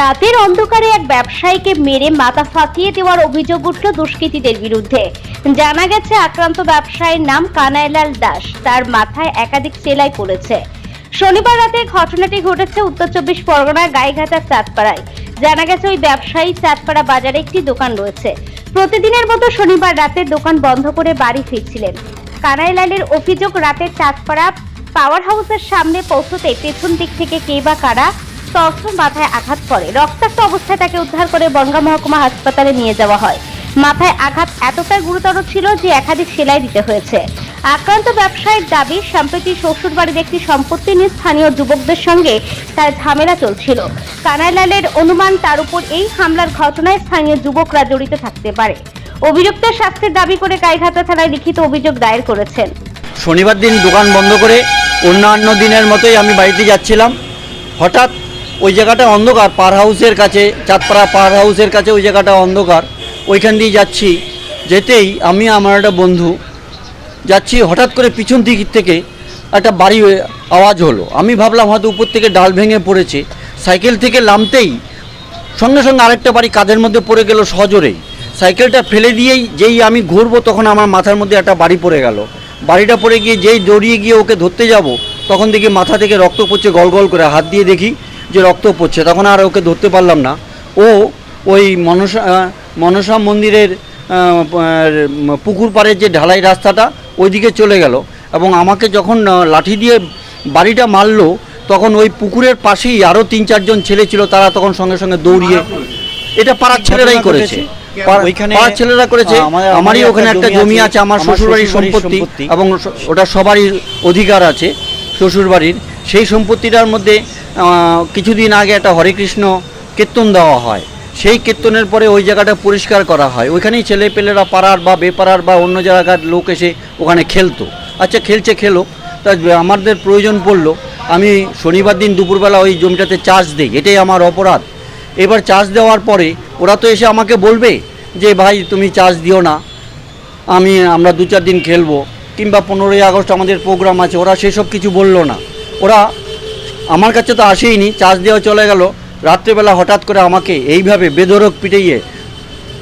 রাতের অন্ধকারে এক ব্যবসায়ীকে মেরে মাথা ফাটিয়ে দেওয়ার অভিযোগ উঠল দুষ্কৃতীদের বিরুদ্ধে। জানা গেছে, আক্রান্ত ব্যবসায়ীর নাম কানাইলাল দাস। তার মাথায় একাধিক সেলাই পড়েছে। শনিবার রাতে ঘটনাটি ঘটেছে উত্তর চব্বিশ পরগনার গাইঘাটার চাঁদপাড়ায়। জানা গেছে, ওই ব্যবসায়ী চাঁদপাড়া বাজারে একটি দোকান রয়েছে। প্রতিদিনের মতো শনিবার রাতে দোকান বন্ধ করে বাড়ি ফিরছিলেন। কানাইলালের অভিযোগ, রাতে চাঁদপাড়া পাওয়ার হাউসের সামনে পৌঁছতে পেছন দিক থেকে কে বা কারা তখন মাথায় আঘাত করে রক্তাক্ত অবস্থায় তাকে উদ্ধার করে বনগা মহকুমা হাসপাতালে নিয়ে যাওয়া হয়। মাথায় আঘাত এতটাই গুরুতর ছিল যে একাধিক সেলাই দিতে হয়েছে। আক্রান্ত ব্যবসায়ীর দাবি, সম্প্রতি শ্বশুর বাড়ির একটি সম্পত্তি নিয়ে স্থানীয় যুবকদের সঙ্গে তার ঝামেলা চলছিল। কানাইলালের অনুমান, তার উপর এই হামলার ঘটনায় স্থানীয় যুবকরা জড়িত থাকতে পারে। অভিযুক্ত শাস্তির দাবি করে গাইঘাটা থানায় লিখিত অভিযোগ দায়ের করেছেন। শনিবার দিন দোকান বন্ধ করে অন্যান্য দিনের মতোই আমি বাড়িতে যাচ্ছিলাম। হঠাৎ ওই জায়গাটা অন্ধকার, পার হাউসের কাছে, চাঁদপাড়া পার হাউসের কাছে ওই জায়গাটা অন্ধকার। ওইখান দিয়ে যাচ্ছি, যেতেই আমি আমার একটা বন্ধু যাচ্ছি, হঠাৎ করে পিছন দিক থেকে একটা বাড়ি আওয়াজ হলো। আমি ভাবলাম হয়তো উপর থেকে ডাল ভেঙে পড়েছে। সাইকেল থেকে নামতেই সঙ্গে সঙ্গে আরেকটা বাড়ি কাঁধের মধ্যে পড়ে গেল সজোরেই সাইকেলটা ফেলে দিয়েই যেই আমি ঘুরবো তখন আমার মাথার মধ্যে একটা বাড়ি পড়ে গেল। বাড়িটা পড়ে গিয়ে যেই দৌড়িয়ে গিয়ে ওকে ধরতে যাব, তখন দেখি মাথা থেকে রক্ত পড়ছে গল গল করে। হাত দিয়ে দেখি যে রক্ত পড়ছে তখন আর ওকে ধরতে পারলাম না। ও ওই মনসা মনসা মন্দিরের পুকুর পাড়ের যে ঢালাই রাস্তাটা ওইদিকে চলে গেল। এবং আমাকে যখন লাঠি দিয়ে বাড়িটা মারলো তখন ওই পুকুরের পাশেই আরও তিন চারজন ছেলে ছিল তারা তখন সঙ্গে সঙ্গে দৌড়িয়ে এটা পাড়ার ছেলেরাই করেছে। পাড়ার ছেলেরা করেছে আমারই ওখানে একটা জমি আছে আমার শ্বশুরবাড়ির সম্পত্তি। এবং ওটা সবারই অধিকার আছে শ্বশুরবাড়ির। সেই সম্পত্তিটার মধ্যে কিছুদিন আগে একটা হরেকৃষ্ণ কীর্তন দেওয়া হয়। সেই কীর্তনের পরে ওই জায়গাটা পরিষ্কার করা হয়। ওইখানেই ছেলেপেলেরা পাড়ার বা বেপাড়ার বা অন্য জায়গার লোক এসে ওখানে খেলতো। আচ্ছা খেলছে খেলো তা আমাদের প্রয়োজন পড়ল। আমি শনিবার দিন দুপুরবেলা ওই জমিটাতে চার্জ দিই। এটাই আমার অপরাধ। এবার চার্জ দেওয়ার পরে ওরা তো এসে আমাকে বলবে যে, ভাই, তুমি চার্জ দিও না। আমি, আমরা দু চার দিন খেলব। কিংবা পনেরোই আগস্ট আমাদের প্রোগ্রাম আছে। ওরা সেসব কিছু বলল না। ওরা আমার কাছে তো আসেইনি চার্জ দেওয়া চলে গেল। রাত্রেবেলা হঠাৎ করে আমাকে এইভাবে বেধরক পিটিয়ে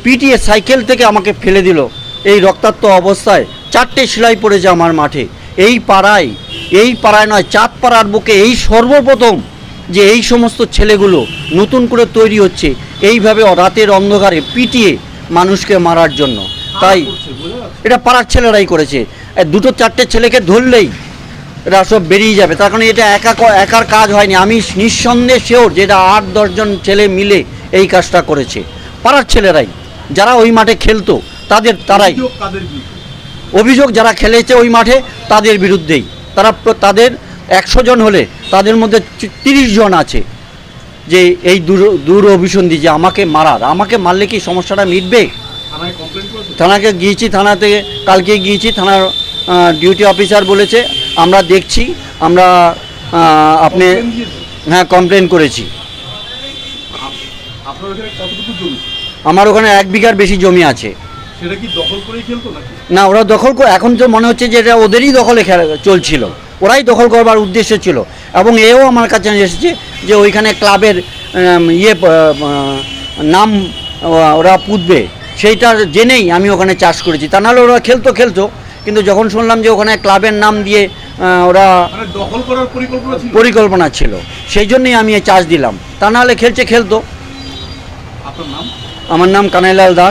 পিটিয়ে সাইকেল থেকে আমাকে ফেলে দিল। এই রক্তাক্ত অবস্থায় চারটে সেলাই পড়েছে আমার মাঠে। এই পাড়ায় এই পাড়ায় নয় চাঁদ পাড়ার বুকে এই সর্বপ্রথম যে এই সমস্ত ছেলেগুলো নতুন করে তৈরি হচ্ছে এইভাবে রাতের অন্ধকারে পিটিয়ে মানুষকে মারার জন্য। তাই এটা পাড়ার ছেলেরাই করেছে। দুটো চারটে ছেলেকে ধরলেই এরা সব বেরিয়ে যাবে। তার কারণে এটা একা ক- একার কাজ হয়নি। আমি নিঃসন্দেহে শিওর যেটা আট দশজন ছেলে মিলে এই কাজটা করেছে। পাড়ার ছেলেরাই যারা ওই মাঠে খেলতো তাদের তারাই। অভিযোগ যারা খেলেছে ওই মাঠে তাদের বিরুদ্ধেই। তারা তাদের একশো জন হলে তাদের মধ্যে তিরিশ জন আছে যে এই দূর দূর অভিসন্ধি যে আমাকে মারার। আমাকে মারলে কি সমস্যাটা মিটবে? থানাকে গিয়েছি থানা থেকে কালকে গিয়েছি থানার ডিউটি অফিসার বলেছে। আমরা দেখছি আমরা আপনি হ্যাঁ কমপ্লেন করেছি। আমার ওখানে এক বিঘার বেশি জমি আছে। না ওরা দখল করে এখন তো মনে হচ্ছে যে এটা ওদেরই দখলে খেলা চলছিল। ওরাই দখল করবার উদ্দেশ্য ছিল। এবং এও আমার কাছে এসেছে যে ওইখানে ক্লাবের ইয়ে নাম ওরা পুঁতবে। সেইটা জেনেই আমি ওখানে চাষ করেছি। তা নাহলে ওরা খেলতো খেলতো। কিন্তু যখন শুনলাম যে ওখানে ক্লাবের নাম দিয়ে ওরা মানে পরিকল্পনা ছিল? সেই জন্যই আমি এই চার্জ দিলাম। তা নাহলে খেলছে খেলতো। আমার নাম কানাইলাল দাস।